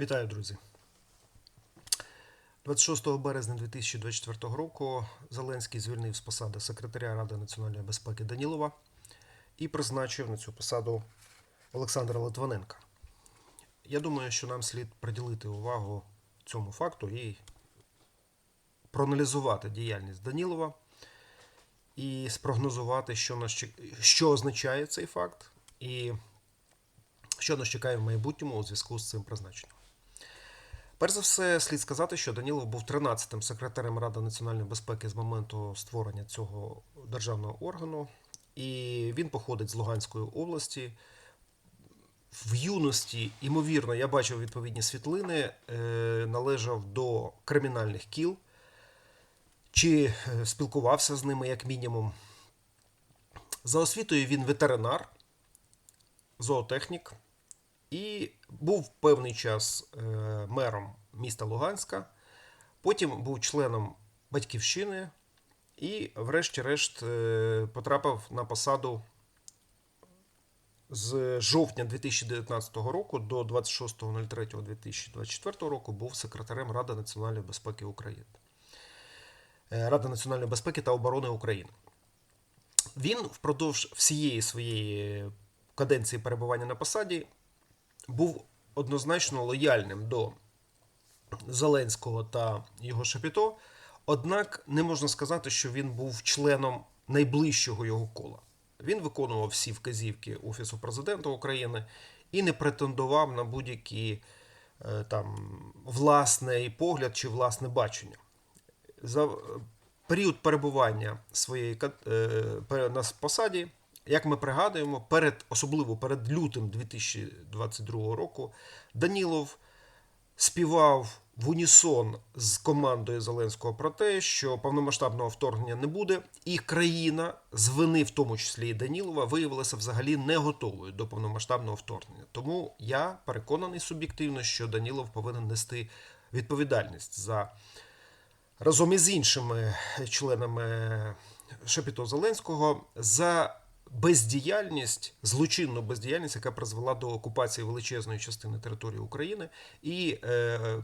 Вітаю, друзі. 26 березня 2024 року Зеленський звільнив з посади секретаря Ради національної безпеки Данілова і призначив на цю посаду Олександра Литвиненка. Я думаю, що нам слід приділити увагу цьому факту і проаналізувати діяльність Данілова і спрогнозувати, що, нас що означає цей факт, і що нас чекає в майбутньому у зв'язку з цим призначенням. Перш за все, слід сказати, що Данілов був 13-тим секретарем Ради національної безпеки з моменту створення цього державного органу, і він походить з Луганської області. В юності, ймовірно, я бачив відповідні світлини, е, належав до кримінальних кіл, чи е, спілкувався з ними як мінімум. За освітою він ветеринар, зоотехнік і був певний час е, мером міста Луганська. Потім був членом батьківщини і, врешті-решт, е, потрапив на посаду з жовтня 2019 року до 26.03.2024 року був секретарем Ради національної безпеки України. Е, Ради національної безпеки та оборони України. Він впродовж всієї своєї каденції перебування на посаді був однозначно лояльним до Зеленського та його Шапіто, однак не можна сказати, що він був членом найближчого його кола. Він виконував всі вказівки Офісу президента України і не претендував на будь-який е, там власний погляд чи власне бачення. За е, період перебування своєї е, на посаді, як ми пригадуємо, перед, особливо перед лютим 2022 року, Данілов співав в унісон з командою Зеленського про те, що повномасштабного вторгнення не буде, і країна з вини, в тому числі і Данілова, виявилася взагалі не готовою до повномасштабного вторгнення. Тому я переконаний суб'єктивно, що Данілов повинен нести відповідальність за разом із іншими членами Шепіто Зеленського за бездіяльність, злочинну бездіяльність, яка призвела до окупації величезної частини території України і е,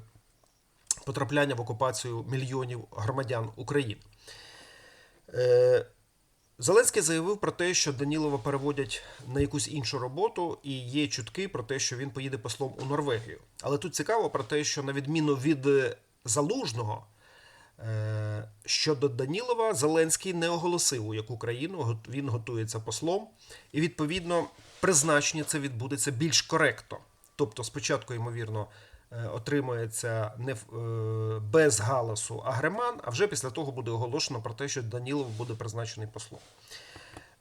потрапляння в окупацію мільйонів громадян України. Е, Зеленський заявив про те, що Данілова переводять на якусь іншу роботу, і є чутки про те, що він поїде послом у Норвегію. Але тут цікаво про те, що на відміну від е, залужного, щодо Данілова, Зеленський не оголосив, у яку країну він готується послом, і відповідно призначення це відбудеться більш коректно. Тобто, спочатку, ймовірно, е, отримається не е, без галасу агреман, а вже після того буде оголошено про те, що Данілов буде призначений послом.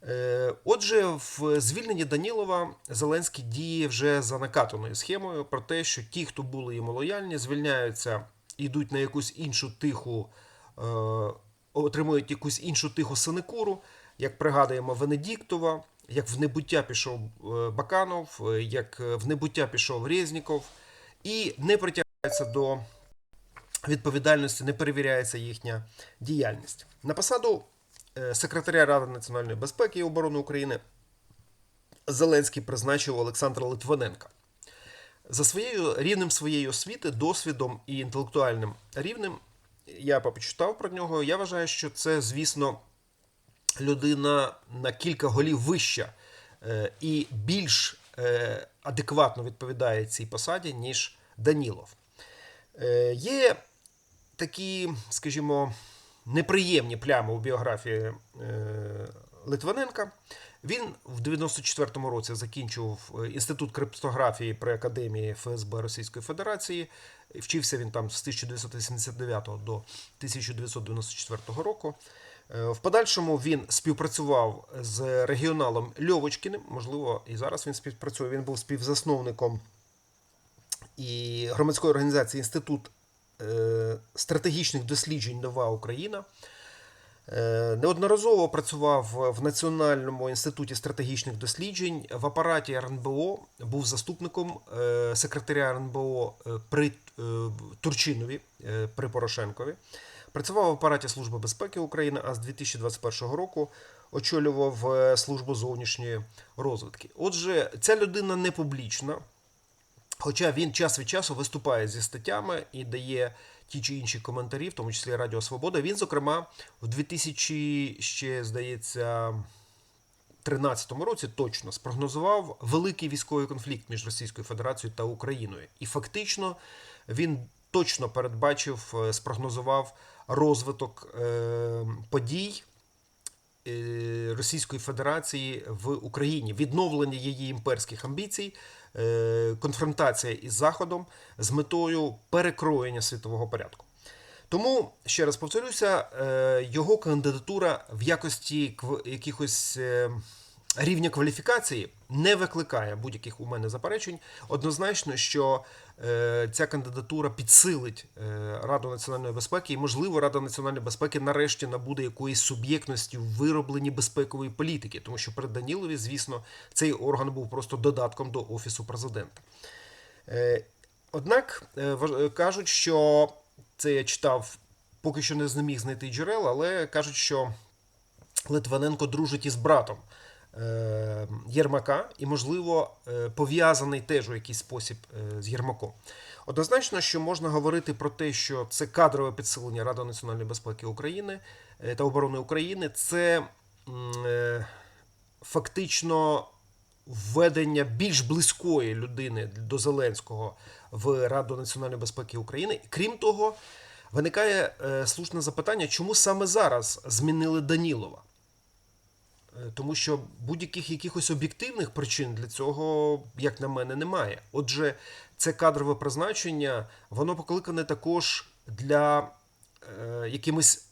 Е, Отже, в звільненні Данілова Зеленський діє вже за накатаною схемою про те, що ті, хто були йому лояльні, звільняються йдуть на якусь іншу тиху, е, отримують якусь іншу тиху синекуру, як пригадуємо Венедіктова, як в небуття пішов е, Баканов, е, як е, в небуття пішов Резніков, і не притягаються до відповідальності, не перевіряється їхня діяльність. На посаду секретаря Ради національної безпеки і оборони України Зеленський призначив Олександра Литвиненка. За своєю рівнем своєї освіти, досвідом і інтелектуальним рівнем, я почитав про нього. Я вважаю, що це, звісно, людина на кілька голів вища е, і більш е, адекватно відповідає цій посаді, ніж Данілов. Е, Є такі, скажімо, неприємні плями у біографії Литвиненка. Він в 94-му році закінчив е, інститут криптографії при академії ФСБ Російської Федерації. Вчився він там з 1989 до 1994 року. Е, В подальшому він співпрацював з регіоналом Льовочкіним. Можливо, і зараз він співпрацює. Він був співзасновником і громадської організації Інститут е, стратегічних досліджень Нова Україна. Е, Неодноразово працював в Національному інституті стратегічних досліджень в апараті РНБО, був заступником е, секретаря РНБО е, при Турчинові при Порошенкові. Працював в апараті Служби безпеки України, а з 2021 року очолював службу зовнішньої розвідки. Отже, ця людина не публічна, Хоча він час від часу виступає зі статтями і дає ті чи інші коментарі, в тому числі Радіо Свобода. Він, зокрема, в 2000, ще, здається, 2013 році точно спрогнозував великий військовий конфлікт між Російською Федерацією та Україною. І фактично він точно передбачив, е, спрогнозував розвиток е, подій Російської Федерації в Україні, відновлення її імперських амбіцій, е, конфронтація із Заходом з метою перекроєння світового порядку. Тому ще раз повторюся, е, його кандидатура в якості якихось е, рівня кваліфікації не викликає будь-яких у мене заперечень. Однозначно, що е, ця кандидатура підсилить е, Раду національної безпеки, і можливо, Рада національної безпеки нарешті набуде якоїсь суб'єктності в виробленні безпекової політики, тому що при Данілові, звісно, цей орган був просто додатком до офісу президента. Е, Однак кажуть, що це я читав, поки що не зміг знайти джерел, але кажуть, що Литвиненко дружить із братом Єрмака і, можливо, е, пов'язаний теж у якийсь спосіб е, з Єрмаком. Однозначно, що можна говорити про те, що це кадрове підсилення Ради національної безпеки України е, та оборони України. Це е, фактично введення більш близької людини до Зеленського в Раду національної безпеки України. Крім того, виникає е, слушне запитання, чому саме зараз змінили Данілова? Тому що будь-яких якихось об'єктивних причин для цього, як на мене, немає. Отже, це кадрове призначення, воно покликане також для е, якимись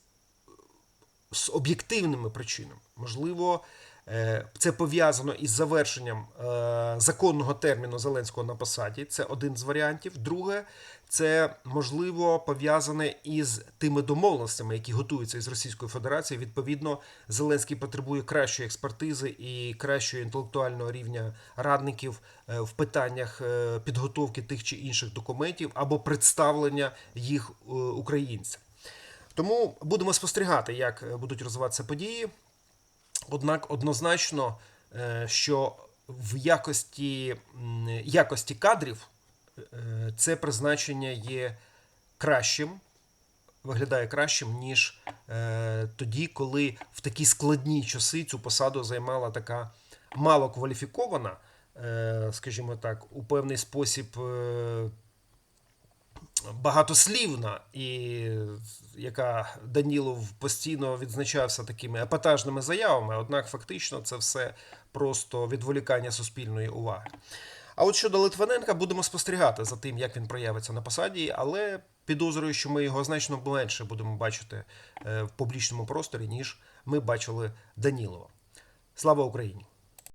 з об'єктивними причинами. Можливо, е, це пов'язано із завершенням е, законного терміну Зеленського на посаді. Це один з варіантів. Друге, це можливо пов'язане із тими домовленостями, які готуються із Російською Федерацією. Відповідно, Зеленський потребує кращої експертизи і кращого інтелектуального рівня радників е, в питаннях підготовки тих чи інших документів або представлення їх українцям. Тому будемо спостерігати, як е, будуть розвиватися події. Однак однозначно, е, що в якості, якості кадрів е, це призначення є кращим, виглядає кращим, ніж тоді, коли в такі складні часи цю посаду займала така малокваліфікована, е, скажімо так, у певний спосіб. Багатослівна, і яка Данілов постійно відзначався такими епатажними заявами, однак фактично це все просто відволікання суспільної уваги. А от щодо Литвиненка, будемо спостерігати за тим, як він проявиться на посаді, але підозрюю, що ми його значно менше будемо бачити е, в публічному просторі, ніж ми бачили Данілова. Слава Україні!